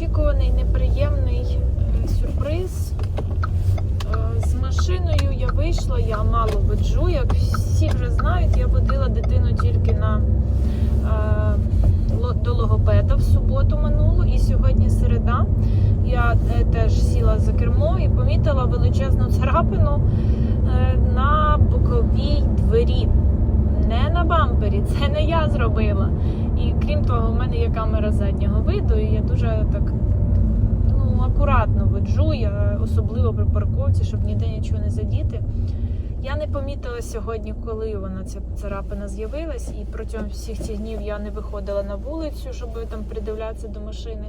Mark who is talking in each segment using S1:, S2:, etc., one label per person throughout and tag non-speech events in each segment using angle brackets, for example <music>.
S1: неочікуваний, неприємний е, сюрприз. Е, З машиною я вийшла, я мало воджу, як всі вже знають, я водила дитину тільки на е, до логопеда в суботу минулу, і сьогодні середа. Я теж сіла за кермо і помітила величезну царапину на боковій двері. Не на бампері, це не я зробила. І крім того, в мене є камера заднього виду, і я дуже так акуратно воджу, я особливо при парковці, щоб ніде нічого не задіти. Я не помітила сьогодні, коли вона ця царапина з'явилась, і протягом всіх цих днів я не виходила на вулицю, щоб там придивлятися до машини.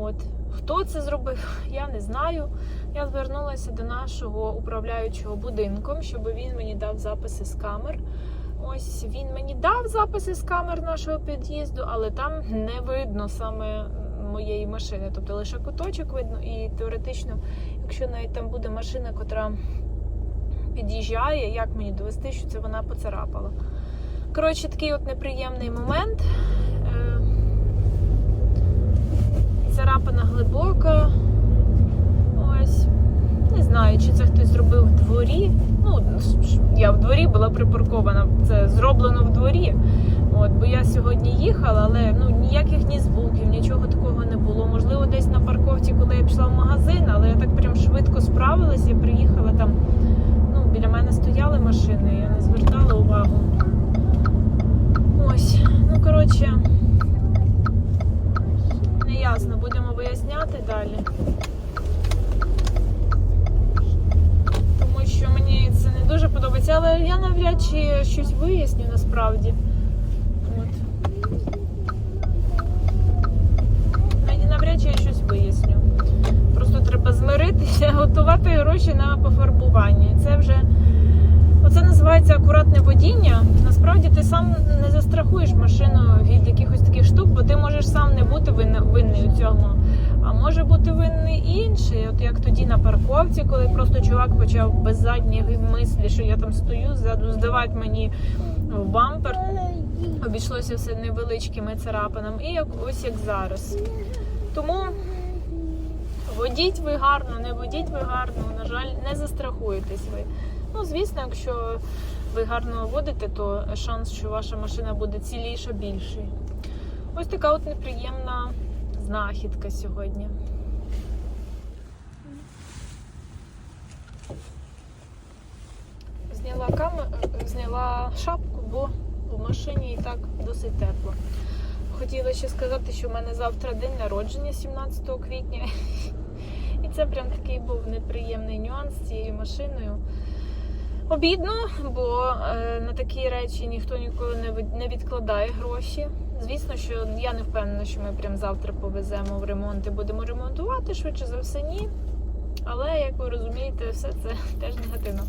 S1: От хто це зробив, <laughs> я не знаю. Я звернулася до нашого управляючого будинком, щоб він мені дав записи з камер. Ось він мені дав записи з камер нашого під'їзду, але там не видно саме моєї машини. Тобто лише куточок видно, і теоретично, якщо навіть там буде машина, котра під'їжджає, як мені довести, що це вона поцарапала. Коротше, такий от неприємний момент. Е, Царапина глибока. Ось. Не знаю, чи це хтось зробив в дворі. Ну, я в дворі була припаркована. Це зроблено в дворі. От, бо я сьогодні їхала, але ну ніяких ні звуків, нічого такого не було. Можливо, десь на парковці, коли я пішла в магазин, але я так прям швидко справилась, я приїхала там. Ну, біля мене стояли машини, я не звертала увагу. Ось, ну коротше, неясно, будемо виясняти далі. Тому що мені це не дуже подобається, але я навряд чи щось виясню насправді. От. Мені виясню. Просто треба змиритися, <laughs> готувати гроші на пофарбування. Це вже оце називається акуратне водіння. Насправді ти сам не застрахуєш машину від якихось таких штук, бо ти можеш сам не бути винний у цьому. А може бути винний інший. От як тоді на парковці, коли просто чувак почав без задньої мислі, що я там стою, ззаду здавати мені в бампер. Обійшлося все невеличкими царапинами. І як ось як зараз. Тому водіть ви гарно, не водіть ви гарно, на жаль, не застрахуєтесь ви. Ну, звісно, якщо ви гарно водите, то шанс, що ваша машина буде ціліша, більший. Ось така от неприємна знахідка сьогодні. Зняла камеру, зняла шапку, бо в машині і так досить тепло. Хотіла ще сказати, що в мене завтра день народження, 17 квітня. І це прям такий був неприємний нюанс з цією машиною. Обідно, бо е, на такі речі ніхто ніколи не, відкладає гроші. Звісно, що я не впевнена, що ми прям завтра повеземо в ремонт і будемо ремонтувати, швидше за все, ні. Але, як ви розумієте, все це <laughs> теж негативно.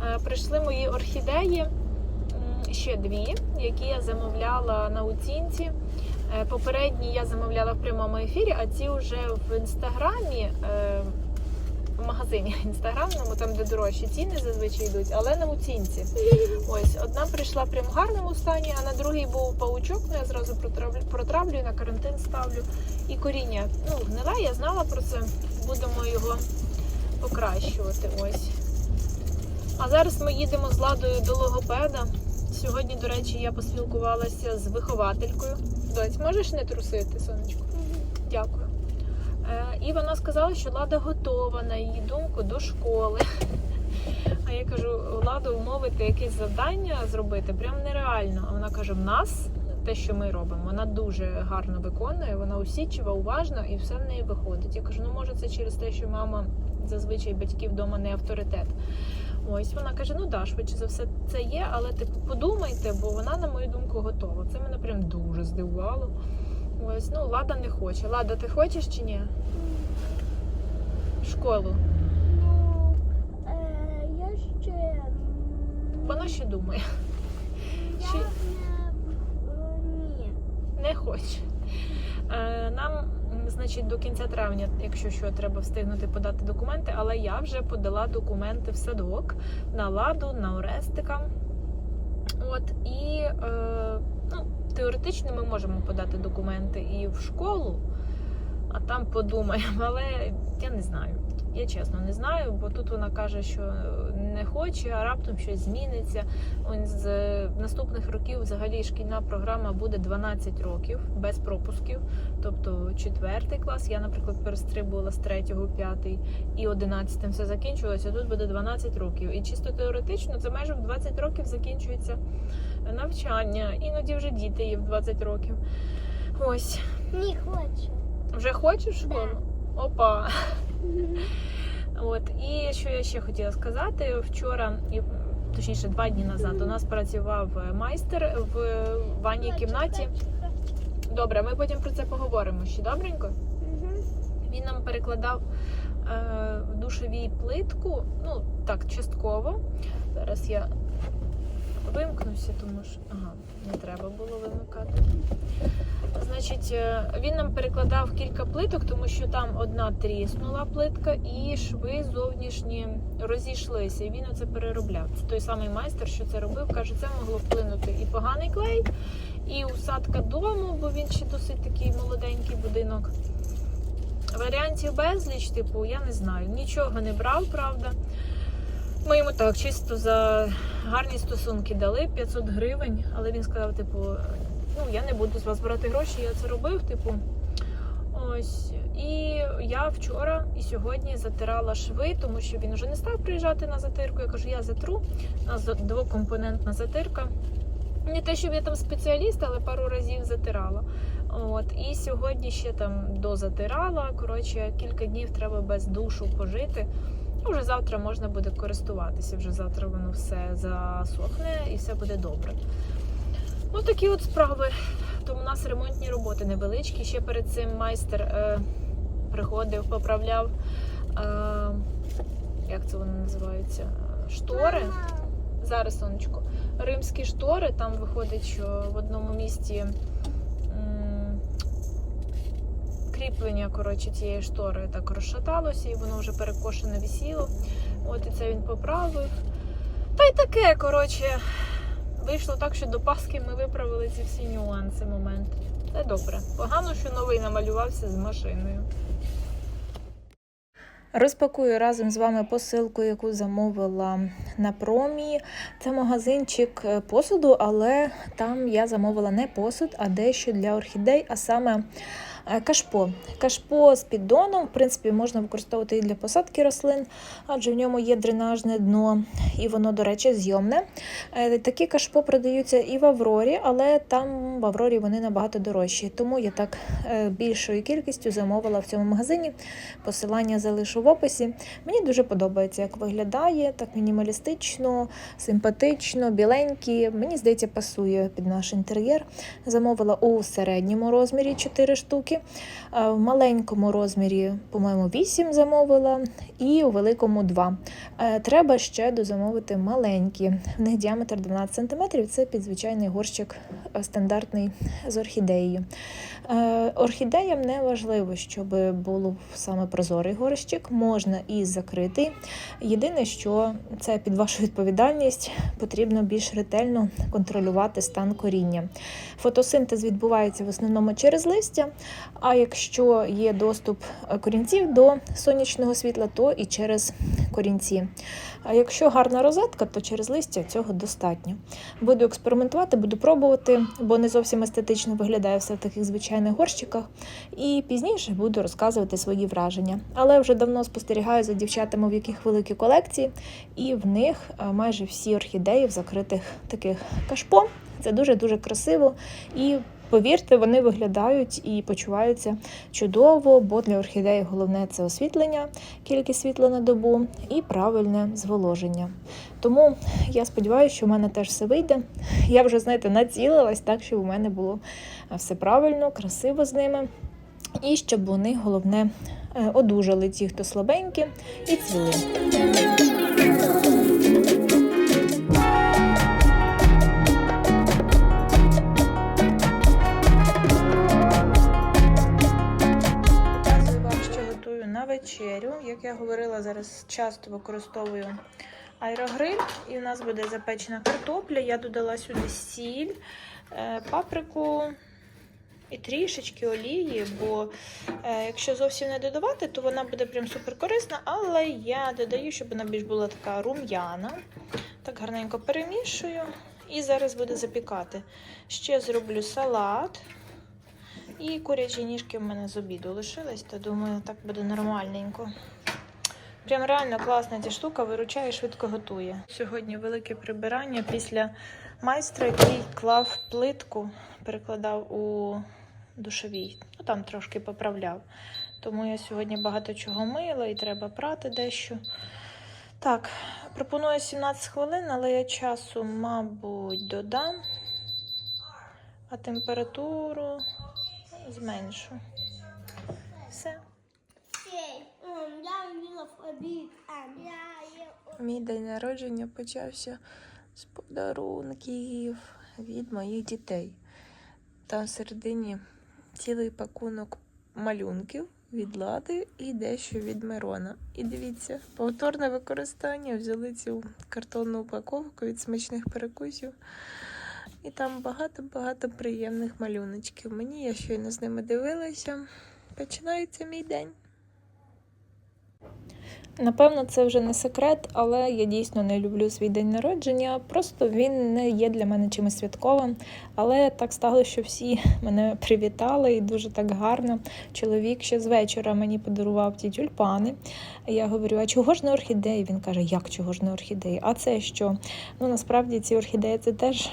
S1: Е, прийшли мої орхідеї, ще дві, які я замовляла на оцінці. Е, Попередні я замовляла в прямому ефірі, а ці вже в інстаграмі, е, в магазині <laughs> інстаграмному, там де дорожчі ціни зазвичай йдуть, але на оцінці. <laughs> Ось одна прийшла прям в гарному стані, а на другій був паучок. Ну я зразу протравлю, протравлю на карантин ставлю. І коріння ну, гниле, я знала про це. Будемо його покращувати. Ось. А зараз ми їдемо з ладою до логопеда. Сьогодні, до речі, я поспілкувалася з вихователькою. Доць, можеш не трусити, сонечко? Дякую. Е, і вона сказала, що Лада готова, на її думку, до школи. <laughs> А я кажу, Ладу умовити якесь завдання зробити прям нереально. А вона каже: в нас те, що ми робимо, вона дуже гарно виконує, вона усічива, уважна і все в неї виходить. Я кажу, ну може це через те, що мама зазвичай батьків вдома не авторитет. Ось вона каже: ну да, швидше за все це є, але типу подумайте, бо вона, на мою думку, готова. Це мене прям дуже здивувало. Ось, ну Лада не хоче. Лада, ти хочеш чи ні? Школу.
S2: Ну, е, я ще.
S1: Вона ще думає.
S2: Я
S1: ще-
S2: не, е, ні.
S1: Не хоче. Е, Нам, значить, до кінця травня, якщо що, треба встигнути подати документи, але я вже подала документи в садок на ладу, на Орестика. От і е, ну, теоретично ми можемо подати документи і в школу. а там подумаємо. Але я не знаю. Я чесно не знаю, бо тут вона каже, що не хоче, а раптом щось зміниться. З наступних років взагалі шкільна програма буде 12 років без пропусків. Тобто четвертий клас. Я, наприклад, перестрибувала з 3 в 5 і 11 все закінчилося. Тут буде 12 років. І чисто теоретично це майже в 20 років закінчується навчання. Іноді вже діти є в 20 років. Ось.
S2: Не хочу.
S1: Вже хочеш в школу? Опа. От і що я ще хотіла сказати, вчора і точніше два дні назад у нас працював майстер в ванній кімнаті. Добре, ми потім про це поговоримо ще добренько. Він нам перекладав е, в душовій плитку, ну так, частково. Зараз я вимкнуся, тому що ага, не треба було вимикати. Значить, е, він нам перекладав кілька плиток, тому що там одна тріснула плитка, і шви зовнішні розійшлися. І він оце переробляв. Той самий майстер, що це робив. Каже, це могло вплинути і поганий клей, і усадка дому, бо він ще досить такий молоденький будинок. Варіантів безліч, типу, я не знаю. Нічого не брав, правда. Ми йому так чисто за гарні стосунки дали 500 гривень, але він сказав, типу, ну я не буду з вас брати гроші, я це робив, типу. Ось. І я вчора і сьогодні затирала шви, тому що він вже не став приїжджати на затирку. Я кажу, я затру. У нас двокомпонентна затирка. Не те, щоб я там спеціаліст, але пару разів затирала. От і сьогодні ще там дозатирала. Коротше, кілька днів треба без душу пожити. Вже завтра можна буде користуватися. Вже завтра воно все засохне і все буде добре. Ну такі от справи. Тому у нас ремонтні роботи невеличкі. Ще перед цим майстер е, приходив, поправляв. Е, як це вони називаються? Штори. Зараз, сонечко. Римські штори, там виходить, що в одному місці м, кріплення коротше, цієї штори так розшаталося, і воно вже перекошене висіло. От і це він поправив. Та й таке, коротше, вийшло так, що до Пасхи ми виправили ці всі нюанси моменти. Це добре. Погано, що новий намалювався з машиною. Розпакую разом з вами посилку, яку замовила на промі. Це магазинчик е, посуду, але там я замовила не посуд, а дещо для орхідей, а саме кашпо. Кашпо з піддоном, в принципі, можна використовувати і для посадки рослин, адже в ньому є дренажне дно, і воно, до речі, зйомне. Е, Такі кашпо продаються і в Аврорі, але там в Аврорі вони набагато дорожчі. Тому я так е, більшою кількістю замовила в цьому магазині. Посилання залишу в описі. Мені дуже подобається, як виглядає, так мінімалістично, симпатично, біленькі. Мені здається, пасує під наш інтер'єр. Замовила у середньому розмірі 4 штуки, а в маленькому розмірі, по-моєму, 8 замовила, і у великому 2. Е, Треба ще дозамовити маленькі. В них діаметр 12 см. Це підзвичайний горщик е, стандартний з орхідеєю. Е, Орхідеям не важливо, щоб було саме прозорий горщик, можна і закритий. Єдине, що це під вашу відповідальність, потрібно більш ретельно контролювати стан коріння. Фотосинтез відбувається в основному через листя, а якщо є доступ е, корінців до сонячного світла, то і через корінці. А якщо гарна розетка, то через листя цього достатньо. Буду експериментувати, буду пробувати, бо не зовсім естетично виглядає все в таких звичайних горщиках. І пізніше буду розказувати свої враження. Але вже давно спостерігаю за дівчатами, в яких великі колекції, і в них е, майже всі орхідеї в закритих таких кашпо. Це дуже-дуже красиво. І повірте, вони виглядають і почуваються чудово, бо для орхідеї головне це освітлення, кількість світла на добу і правильне зволоження. Тому я сподіваюся, що в мене теж все вийде. Я вже, знаєте, націлилась так, щоб у мене було все правильно, красиво з ними. І щоб вони, головне, е, одужали ті, хто слабенькі, і цвіли. Показую вам, що готую на вечерю. Як я говорила, зараз часто використовую аерогриль, і в нас буде запечена картопля. Я додала сюди сіль, е, паприку і трішечки олії, бо е, якщо зовсім не додавати, то вона буде прям супер корисна, але я додаю, щоб вона більш була така рум'яна. Так гарненько перемішую і зараз буду запікати. Ще зроблю салат. І курячі ніжки в мене з обіду лишились, то думаю, так буде нормальненько. Прям реально класна ця штука, виручає і швидко готує. Сьогодні велике прибирання після майстра, який клав плитку, перекладав у душовій. Ну там трошки поправляв. Тому я сьогодні багато чого мила і треба прати дещо. Так, пропоную 17 хвилин, але я часу, мабуть, додам, а температуру зменшу. Все.
S2: Окей. М, Я їла в обід. Ем. Я їла
S1: Мій день народження почався з подарунків від моїх дітей. Там всередині цілий пакунок малюнків від Лади і дещо від Мирона. І дивіться, повторне використання взяли цю картонну упаковку від смачних перекусів. І там багато-багато приємних малюночків. Мені я щойно з ними дивилася. Починається мій день. Напевно, це вже не секрет, але я дійсно не люблю свій день народження. Просто він не є для мене чимось святковим. Але так сталося, що всі <laughs> мене привітали і дуже так гарно. Чоловік ще з вечора мені подарував ті тюльпани. Я говорю: а чого ж не орхідеї? Він каже, як чого ж не орхідеї? А це що? Ну насправді ці орхідеї це теж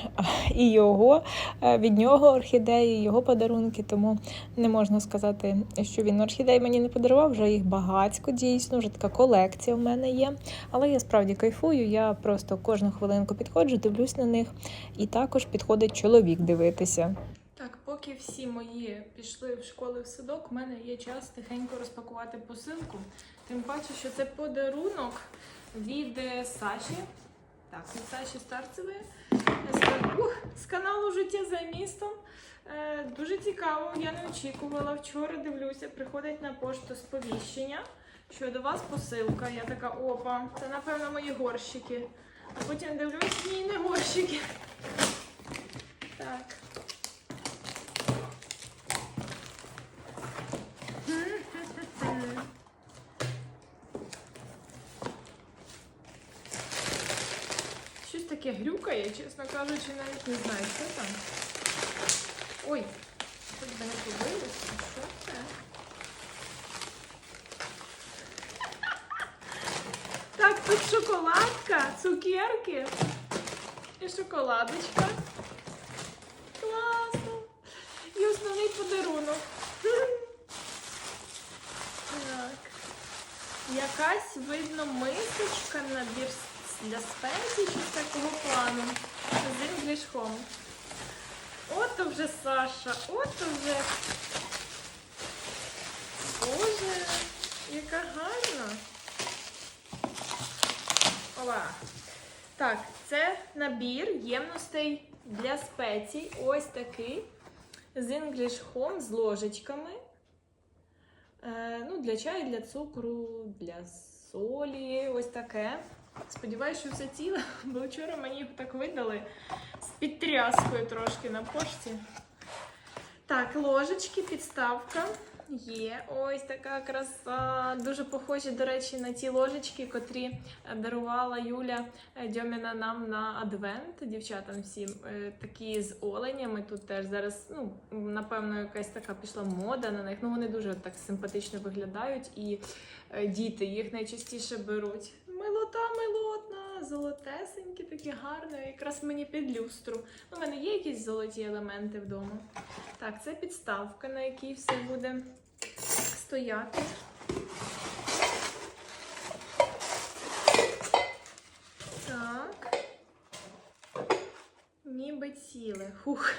S1: і його, від нього орхідеї, його подарунки. Тому не можна сказати, що він орхідей мені не подарував, вже їх багацько дійсно, вже така колекція в мене є. Але я справді кайфую, я просто кожну хвилинку підходжу, дивлюсь на них, і також підходить чоловік дивитися. Так, поки всі мої пішли в школи в садок, у мене є час тихенько розпакувати посилку. Тим паче, що це подарунок від е, Саші. Так, від Саші Старцевої ух, з каналу Життя за містом. Е, дуже цікаво, я не очікувала. Вчора дивлюся, приходить на пошту сповіщення, що до вас посилка. Я така, опа, це напевно мої горщики. А потім дивлюсь, ні, не горщики. Так. Щось таке грюкає, чесно кажучи, навіть не знаю, що там. Ой, хоч би не побилося, що це? Так, тут шоколадка, цукерки і шоколадочка. Класно. І основний подарунок. Так. Якась, видно, мисочка, набір для спецій, щось такого плану. З Home. От вже Саша, от вже. Боже, яка гарна. Так, це набір ємностей для спецій. Ось такий. З English Home з ложечками. Е, ну, для чаю, для цукру, для солі, ось таке. Сподіваюсь, що все ціле, <laughs> бо вчора мені їх так видали з підтряскою трошки на пошті. Так, ложечки, підставка є. Ось така краса. Дуже похожі, до речі, на ті ложечки, котрі е, дарувала Юля е, Дьоміна нам на адвент. Дівчатам всім Е, такі з оленями. Тут теж зараз, ну, напевно, якась така пішла мода на них. Ну, вони дуже так симпатично виглядають, і діти їх найчастіше беруть. Золотесенькі, такі гарні, якраз мені під люстру. У мене є якісь золоті елементи вдома. Так, це підставка, на якій все буде стояти. Так. Ніби ціле. Хух.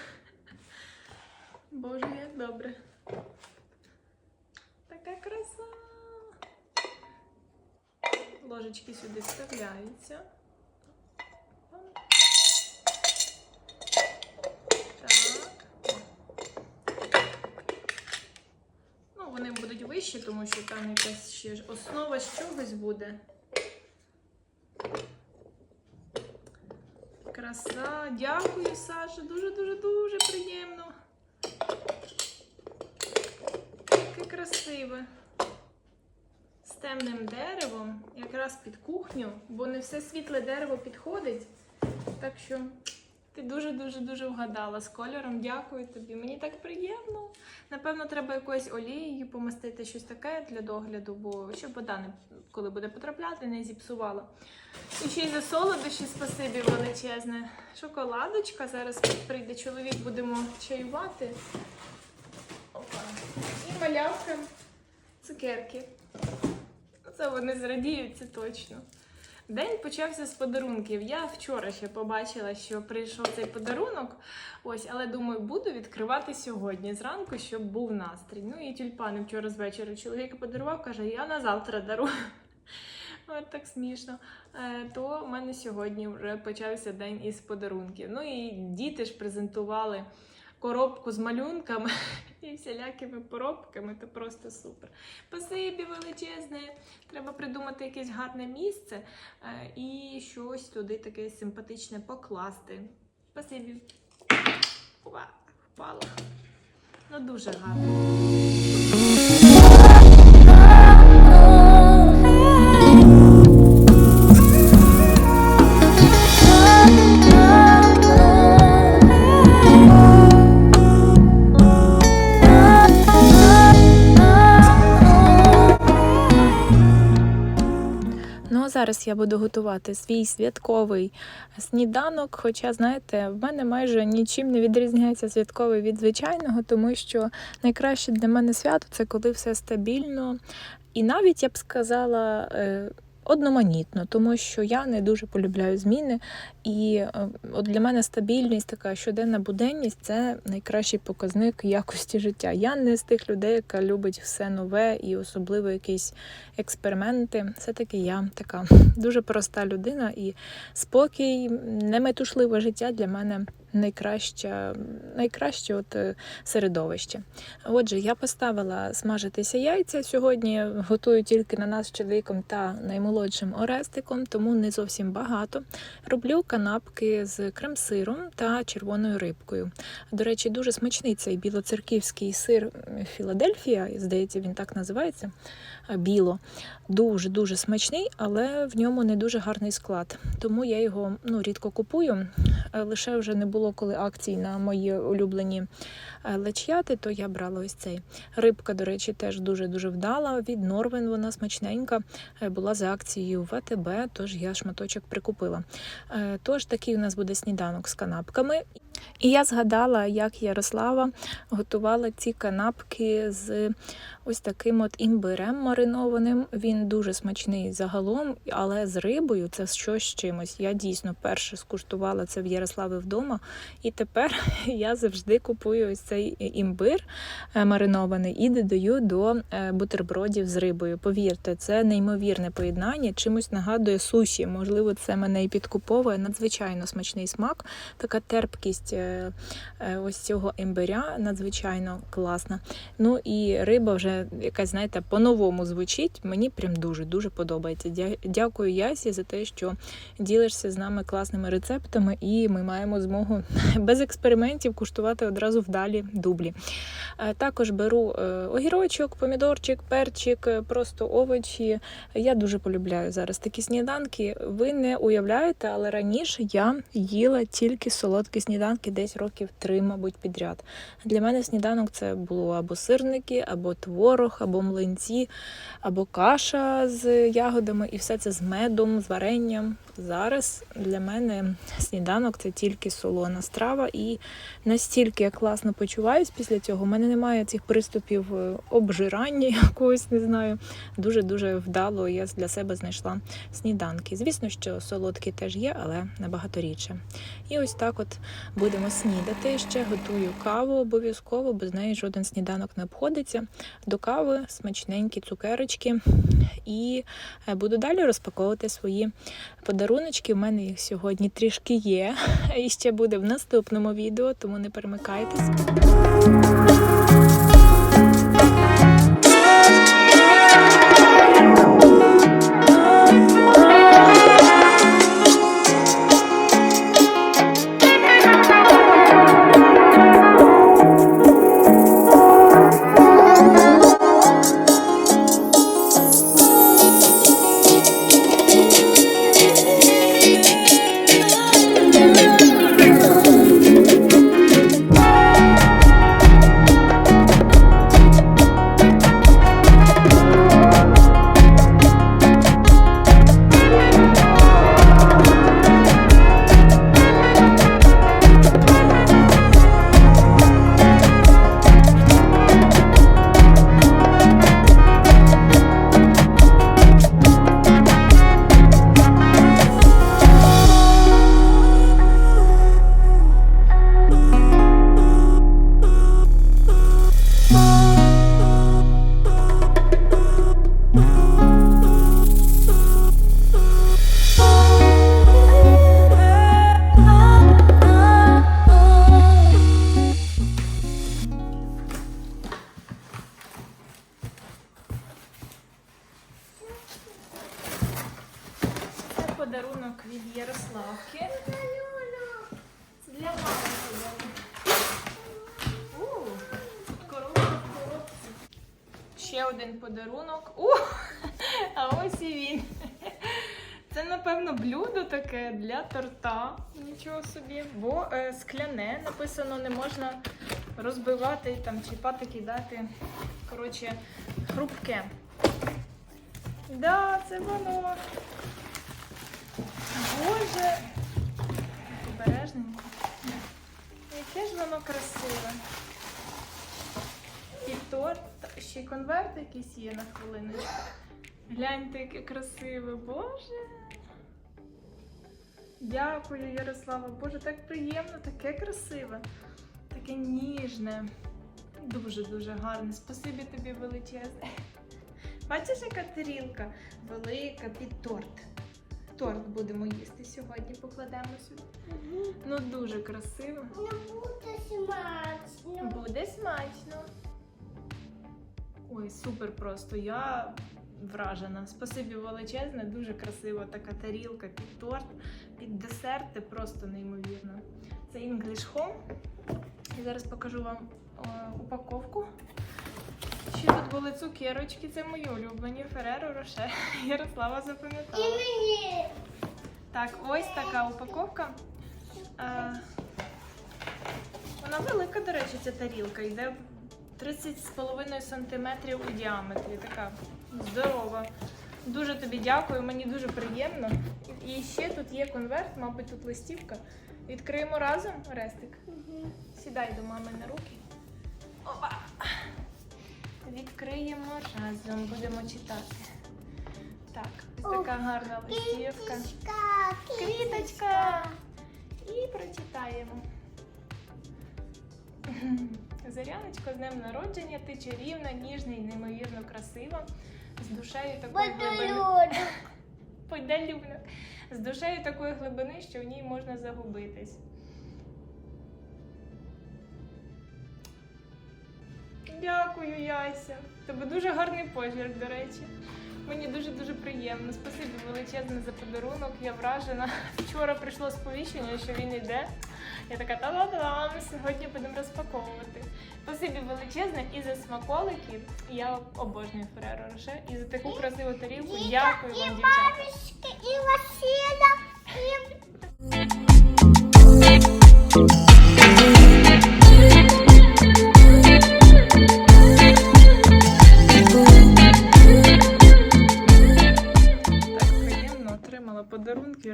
S1: Боже, як добре. Така краса. Ложечки сюди вставляються. Вони будуть вищі, тому що там якась ще основа з чогось буде. Краса. Дякую, Саша. Дуже, дуже, дуже приємно. красиве. З темним деревом, якраз під кухню, бо не все світле дерево підходить. Так що ти дуже-дуже дуже вгадала з кольором. Дякую тобі. Мені так приємно. Напевно, треба якоюсь олією помастити щось таке для догляду, бо щоб вода не коли буде потрапляти, не зіпсувала. І ще й за солодощі спасибі величезне. Шоколадочка. Зараз прийде чоловік, будемо чаювати. Опа. І малявка. Цукерки. Це вони зрадіють, це точно. День почався з подарунків. Я вчора ще побачила, що прийшов цей подарунок. Ось, але думаю, буду відкривати сьогодні зранку, щоб був настрій. Ну і тюльпани вчора з вечора чоловік подарував, каже, я на завтра дарую. <laughs> От так смішно. Е, То в мене сьогодні вже почався день із подарунків. Ну і діти ж презентували коробку з малюнками <laughs> і всілякими поробками. То просто супер. Спасибі величезне. Треба придумати якесь гарне місце е, і щось туди таке симпатичне покласти. Спасибі. Ова, впало. Ну дуже гарно. Зараз я буду готувати свій святковий сніданок. Хоча, знаєте, в мене майже нічим не відрізняється святковий від звичайного, тому що найкраще для мене свято це коли все стабільно. І навіть я б сказала. Одноманітно, тому що я не дуже полюбляю зміни, і е, от для мене стабільність, така щоденна буденність це найкращий показник якості життя. Я не з тих людей, яка любить все нове і особливо якісь експерименти. Все-таки я така <laughs> дуже проста людина, і спокій, неметушливе життя для мене найкраще, найкраще от е, середовище. Отже, я поставила смажитися яйця. Сьогодні готую тільки на нас з чоловіком та наймолодшим Орестиком, тому не зовсім багато. Роблю канапки з крем-сиром та червоною рибкою. До речі, дуже смачний цей білоцерківський сир Філадельфія, здається, він так називається. е, Біло. Дуже дуже смачний, але в ньому не дуже гарний склад. Тому я його ну, рідко купую. Е, Лише вже не було коли акції на мої улюблені е, лечяти, то я брала ось цей. Рибка, до речі, теж дуже-дуже вдала. Від Норвен вона смачненька. Е, Була за акцією ВТБ, тож я шматочок прикупила. Е, Тож такий у нас буде сніданок з канапками. І я згадала, як Ярослава готувала ці канапки з ось таким от імбирем маринованим. Він дуже смачний загалом, але з рибою це щось з чимось. Я дійсно перше скуштувала це в Ярослави вдома, і тепер <laughs> я завжди купую ось цей імбир е, маринований і додаю до е, бутербродів з рибою. Повірте, це неймовірне поєднання, чимось нагадує суші. Можливо, це мене і підкуповує. Надзвичайно смачний смак, така терпкість е, е, ось цього імбиря надзвичайно класна. Ну і риба вже якась, знаєте, по-новому звучить. Мені прям дуже-дуже подобається. Дякую Ясі за те, що ділишся з нами класними рецептами, і ми маємо змогу <laughs> без експериментів куштувати одразу вдалі дублі. Е, Також беру огірочок, помідорчик, перчик, просто овочі. Я дуже полюбляю зараз такі сніданки. Ви не уявляєте, але раніше я їла тільки солодкі сніданки десь років три, мабуть, підряд. Для мене сніданок це було або сирники, або творог, або млинці, або каша з ягодами, і все це з медом, з варенням. Зараз для мене сніданок це тільки солона страва, і настільки я класно почуваюсь після цього. У мене немає цих приступів е, обжирання якогось, не знаю. Дуже дуже вдало я для себе знайшла сніданки. Звісно, що солодкі теж є, але набагато рідше. І ось так от будемо снідати. Ще готую каву обов'язково, бо з неї жоден сніданок не обходиться. До кави смачненькі цукерочки. І е, буду далі розпаковувати свої подаруночки. У мене їх сьогодні трішки є. <laughs> І ще буде в наступному відео, тому не перемикайтесь. Один подарунок. У, а ось і він. Це, напевно, блюдо таке для торта. Нічого собі. Бо е, скляне написано, не можна розбивати, там, чіпати, кидати. Коротше, хрупке. Да, це воно. Боже. Обережненько. Яке ж воно красиве. І торт, ще й конверт якийсь є на хвилиночку. Гляньте, яке красиве, Боже. Дякую, Ярослава. Боже, так приємно, таке красиве, таке ніжне. Дуже-дуже гарне. Спасибі тобі величезне. Бачиш, яка тарілка велика під торт. Торт будемо їсти сьогодні, покладемо сюди. Ну, дуже красиво.
S2: Не буде смачно.
S1: Буде смачно. Ой, супер просто. Я вражена. Спасибі величезне, дуже красива така тарілка під торт, під десерти, просто неймовірно. Це English Home. І зараз покажу вам е, упаковку. Ще тут були цукерочки, це мої улюблені Фереро Роше. <laughs> Ярослава
S2: І
S1: запам'ятала.
S2: мені.
S1: Так, ось така упаковка. Е, Вона велика, до речі, ця тарілка. Йде 30,5 см у діаметрі. Така здорова. Дуже тобі дякую, мені дуже приємно. І ще тут є конверт, мабуть, тут листівка. Відкриємо разом, Рестик. Сідай до мами на руки. Опа! Відкриємо разом, будемо читати. Так, ось така гарна листівка.
S2: Квіточка,
S1: Квіточка. І прочитаємо. Зоряночко, з днем народження, ти чарівна, ніжна і неймовірно красива. З душею такої глибини. <laughs> З душею такої глибини, що в ній можна загубитись. Дякую, Яся. Тебе дуже гарний почерк, до речі. Мені дуже-дуже приємно. Спасибі величезне за подарунок. Я вражена. Вчора прийшло сповіщення, що він йде. Я така та-да-дам, сьогодні будемо розпаковувати. Спасибі величезне і за смаколики. Я обожнюю Фереро Роше. І за таку красиву тарілку. Дякую вам, дівчата.
S2: і Василя, і <laughs>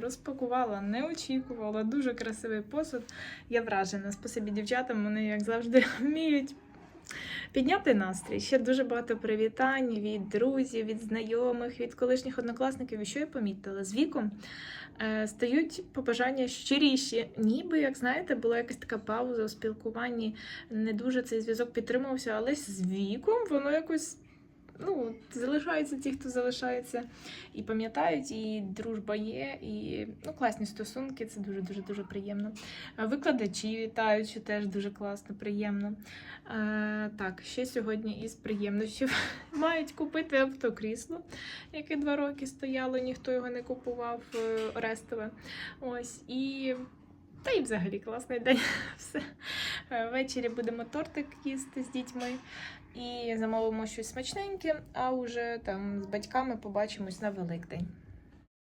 S1: розпакувала, не очікувала. Дуже красивий посуд. Я вражена. Спасибі дівчатам, вони, як завжди, <laughs> вміють підняти настрій. Ще дуже багато привітань від друзів, від знайомих, від колишніх однокласників. І що я помітила? З віком е, стають побажання щиріші. Ніби, як знаєте, була якась така пауза у спілкуванні, не дуже цей зв'язок підтримувався, але з віком воно якось. Ну, залишаються ті, хто залишається і пам'ятають, і дружба є, і ну, класні стосунки, це дуже дуже приємно. Викладачі вітають, що теж дуже класно, приємно. Е, так, ще сьогодні із приємнощів <laughs> мають купити автокрісло, яке два роки стояло, ніхто його не купував е, Орестове. Ось і. Та й взагалі класний день. <laughs> Все. Е, Ввечері будемо тортик їсти з дітьми і замовимо щось смачненьке, а уже там з батьками побачимось на Великдень.